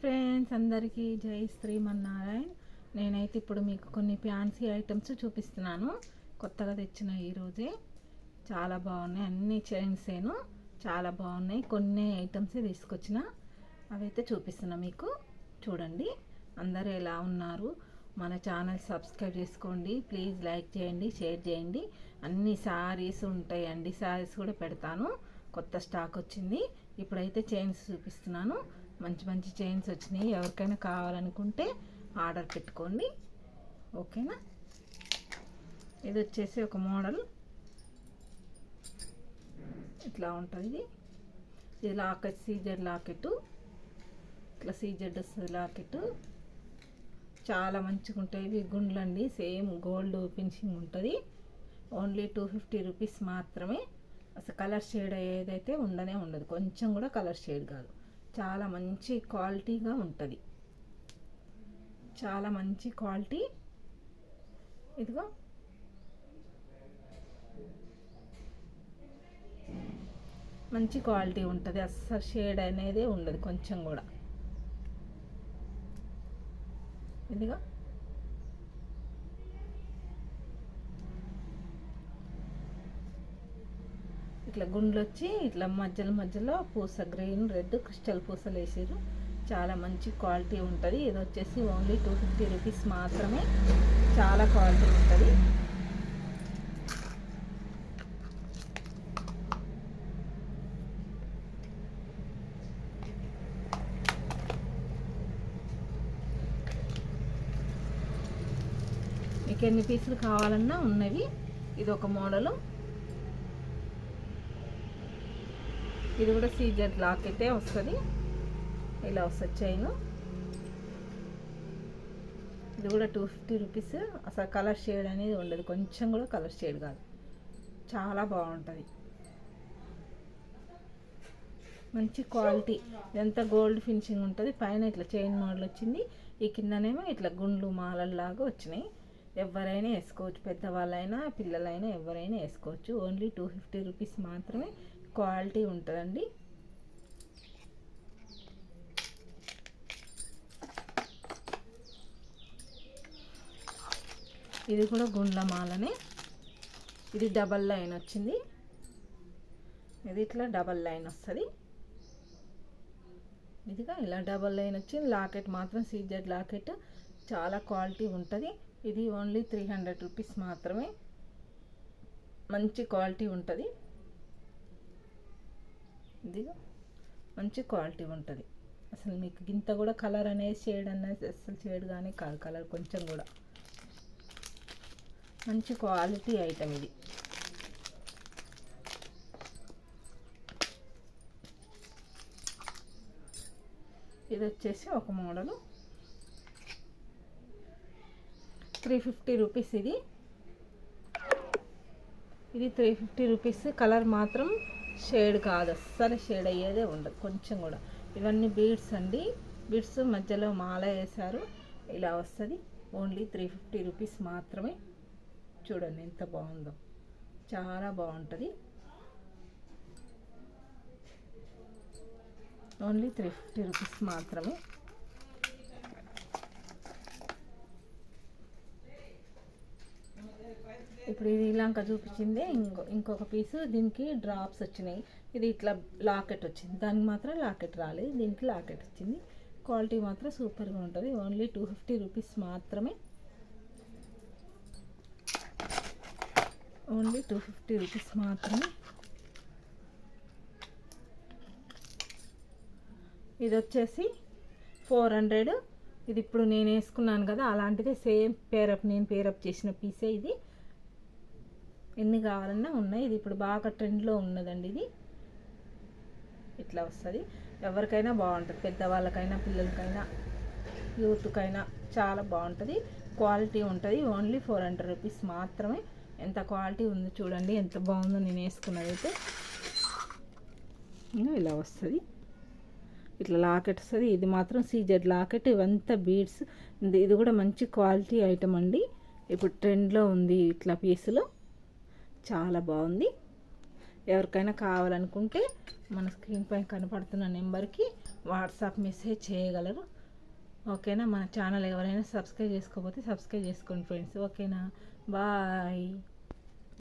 Friends అందరికీ జై శ్రీమన్నారాయణ్. నేనైతే ఇప్పుడు మీకు కొన్ని ఫ్యాన్సీ ఐటమ్స్ చూపిస్తున్నాను. కొత్తగా తెచ్చిన ఈరోజే చాలా బాగున్నాయి. అన్ని చైన్సేను చాలా బాగున్నాయి. కొన్ని ఐటమ్స్ తీసుకొచ్చిన. అవైతే చూపిస్తున్నా మీకు. చూడండి. అందరూ ఎలా ఉన్నారు? మన ఛానల్ సబ్స్క్రైబ్ చేసుకోండి. ప్లీజ్ లైక్ చేయండి షేర్ చేయండి. అన్ని శారీస్ ఉంటాయండి. శారీస్ కూడా పెడతాను. కొత్త స్టాక్ వచ్చింది. ఇప్పుడైతే చైన్స్ చూపిస్తున్నాను. మంచి మంచి చైన్స్ వచ్చినాయి. ఎవరికైనా కావాలనుకుంటే ఆర్డర్ పెట్టుకోండి. ఓకేనా? ఇది వచ్చేసి ఒక మోడల్. ఇట్లా ఉంటుంది ఇది. Locket CZ locket. ఇట్లా సీజెడ్ వస్తుంది లాకెట్. చాలా మంచిగా ఉంటాయి. ఇవి గుండ్లండి సేమ్ గోల్డ్ ఫినిషింగ్ ఉంటుంది. ఓన్లీ టూ ఫిఫ్టీ రూపీస్ మాత్రమే. అసలు కలర్ షేడ్ ఏదైతే ఉండనే ఉండదు. కొంచెం కూడా కలర్ షేడ్ కాదు. చాలా మంచి క్వాలిటీగా ఉంటుంది. చాలా మంచి క్వాలిటీ. ఇదిగో. మంచి క్వాలిటీ ఉంటుంది. అస్సలు షేడ్ అనేది ఉండదు కొంచెం కూడా. ఇదిగో. ఇట్లా గుండ్లు వచ్చి ఇట్లా మధ్యలో మధ్యలో పూస గ్రీన్ రెడ్ క్రిస్టల్ పూసలు వేసారు చాలా మంచి క్వాలిటీ ఉంటుంది. ఇది వచ్చేసి ఓన్లీ టూ ఫిఫ్టీ రూపీస్ మాత్రమే. చాలా క్వాలిటీ ఉంటుంది. మీకు ఎన్ని పీసులు కావాలన్నా ఉన్నవి. ఇది ఒక మోడలు. ఇది కూడా సీజర్ లాక్ అయితే వస్తుంది. ఇలా వస్తుంది చైన్. ఇది కూడా టూ ఫిఫ్టీ రూపీస్ అసలు కలర్ షేడ్ అనేది ఉండదు. కొంచెం కూడా కలర్ షేడ్ కాదు. చాలా బాగుంటుంది. మంచి క్వాలిటీ ఇదంతా గోల్డ్ ఫినిషింగ్ ఉంటుంది. పైన ఇట్లా చైన్ మోడల్ వచ్చింది. ఈ కిందనేమో ఇట్లా గుండ్లు మాలల్లాగా వచ్చినాయి. ఎవరైనా వేసుకోవచ్చు. పెద్దవాళ్ళైనా పిల్లలైనా ఎవరైనా వేసుకోవచ్చు. ఓన్లీ టూ ఫిఫ్టీ రూపీస్ మాత్రమే క్వాలిటీ ఉంటుందండి. ఇది కూడా గుండ్ల మాలనే ఇది డబల్ లైన్ వచ్చింది. ఇది ఇట్లా డబల్ లైన్ వస్తుంది. ఇదిగా ఇలా డబల్ లైన్ వచ్చింది. లాకెట్ మాత్రం సీజెడ్ లాకెట్. చాలా క్వాలిటీ ఉంటుంది. ఇది ఓన్లీ త్రీ హండ్రెడ్ రూపీస్ మాత్రమే. మంచి క్వాలిటీ ఉంటుంది. ఇది మంచి క్వాలిటీ ఉంటుంది. అసలు మీకు గింత కూడా కలర్ అనేది షేడ్ అనేది అసలు షేడ్ కానీ కాదు కలర్ కొంచెం కూడా. మంచి క్వాలిటీ ఐటమ్ ఇది. ఇది వచ్చేసి ఒక మోడలు. త్రీ ఫిఫ్టీ రూపీస్ ఇది. ఇది త్రీ ఫిఫ్టీ రూపీస్ కలర్ మాత్రం షేడ్ కాదు అస్సలు షేడ్ అయ్యేదే ఉండదు కొంచెం కూడా. ఇవన్నీ బీడ్స్ అండి. బీడ్స్ మధ్యలో మాల వేశారు. ఇలా వస్తుంది. ఓన్లీ త్రీ ఫిఫ్టీ రూపీస్ మాత్రమే. చూడండి ఎంత బాగుందో. చాలా బాగుంటుంది. ఓన్లీ త్రీ ఫిఫ్టీ రూపీస్ మాత్రమే. ఇప్పుడు ఇది ఇలాంక చూపించిందే ఇంకో ఇంకొక పీసు దీనికి డ్రాప్స్ వచ్చినాయి. ఇది ఇట్లా లాకెట్ వచ్చింది. దానికి మాత్రం లాకెట్ రాలేదు. దీనికి లాకెట్ వచ్చింది. క్వాలిటీ మాత్రం సూపర్గా ఉంటుంది. ఓన్లీ టూ ఫిఫ్టీ రూపీస్ మాత్రమే. ఓన్లీ టూ ఫిఫ్టీ రూపీస్ మాత్రమే. ఇది వచ్చేసి ఫోర్ హండ్రెడ్ ఇది ఇప్పుడు నేను వేసుకున్నాను కదా అలాంటిదే సేమ్ పేరప్ నేను పేరప్ చేసిన పీసే ఇది. ఎన్ని కావాలన్నా ఉన్నాయి. ఇది ఇప్పుడు బాగా ట్రెండ్లో ఉన్నదండి ఇది. ఇట్లా వస్తుంది. ఎవరికైనా బాగుంటుంది. పెద్దవాళ్ళకైనా పిల్లలకైనా యూత్కైనా చాలా బాగుంటుంది. క్వాలిటీ ఉంటుంది. ఓన్లీ ఫోర్ హండ్రెడ్ రూపీస్ మాత్రమే. ఎంత క్వాలిటీ ఉందో చూడండి. ఎంత బాగుందో నేను వేసుకున్నది అయితే ఇలా వస్తుంది. ఇట్లా లాకెట్ వస్తుంది. ఇది మాత్రం సీజెడ్ లాకెట్. ఇవంతా బీడ్స్. ఇది కూడా మంచి క్వాలిటీ ఐటమ్ అండి. ఇప్పుడు ట్రెండ్లో ఉంది ఇట్లా పీసులో. చాలా బాగుంది. ఎవరికైనా కావాలనుకుంటే మన స్క్రీన్ పైన కనపడుతున్న నెంబర్కి వాట్సాప్ మెసేజ్ చేయగలరు. ఓకేనా? మన ఛానల్ ఎవరైనా సబ్స్క్రైబ్ చేసుకోకపోతే సబ్స్క్రైబ్ చేసుకోండి ఫ్రెండ్స్. ఓకేనా? బాయ్.